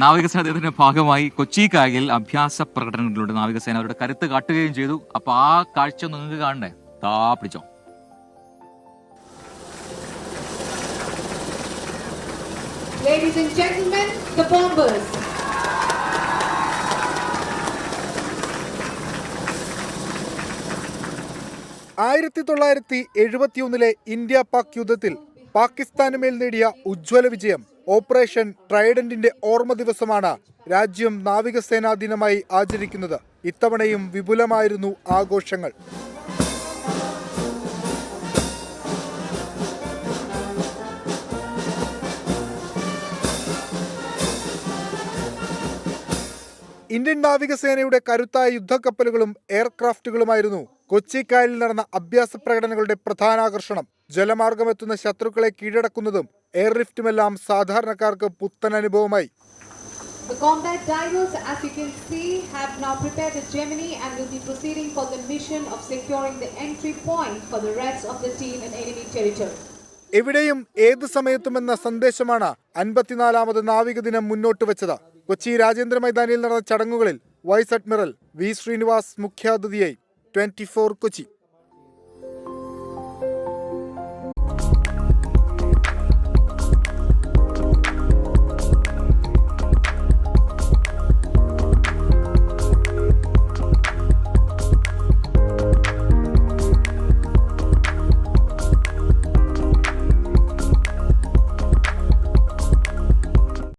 നാവികസേന അദ്ദേഹത്തിന്റെ ഭാഗമായി കൊച്ചി കായലിൽ അഭ്യാസ പ്രകടനങ്ങളിലൂടെ നാവികസേന അവരുടെ കരുത്ത് കാട്ടുകയും ചെയ്തു. അപ്പൊ ആ കാഴ്ച നിങ്ങൾക്ക് കാണണ്ടേ? താ പിടിച്ചോ. Ladies and gentlemen, the bombers. ആയിരത്തി തൊള്ളായിരത്തി എഴുപത്തിയൊന്നിലെ ഇന്ത്യ പാക് യുദ്ധത്തിൽ പാകിസ്ഥാന് മേൽ നേടിയ ഉജ്ജ്വല വിജയം. ഓപ്പറേഷൻ ട്രൈഡന്റിന്റെ ഓർമ്മ ദിവസമാണ് രാജ്യം നാവികസേനാ ദിനമായി ആചരിക്കുന്നത്. ഇത്തവണയും വിപുലമായിരുന്നു ആഘോഷങ്ങൾ. ഇന്ത്യൻ നാവികസേനയുടെ കരുത്തായ യുദ്ധക്കപ്പലുകളും എയർക്രാഫ്റ്റുകളുമായിരുന്നു കൊച്ചിക്കായലിൽ നടന്ന അഭ്യാസ പ്രകടനങ്ങളുടെ പ്രധാനാകർഷണം. ജലമാർഗമെത്തുന്ന ശത്രുക്കളെ കീഴടക്കുന്നതും എയർ ലിഫ്റ്റുമെല്ലാം സാധാരണക്കാർക്ക് പുത്തൻ അനുഭവമായി. എവിടെയും ഏത് സമയത്തും എന്ന സന്ദേശമാണ് അൻപത്തിനാലാമത് നാവിക ദിനം മുന്നോട്ട് വെച്ചത്. കൊച്ചി രാജേന്ദ്ര മൈതാനിയിൽ നടന്ന ചടങ്ങുകളിൽ വൈസ് അഡ്മിറൽ വി ശ്രീനിവാസ് മുഖ്യാതിഥിയായി. Twenty four Kochi.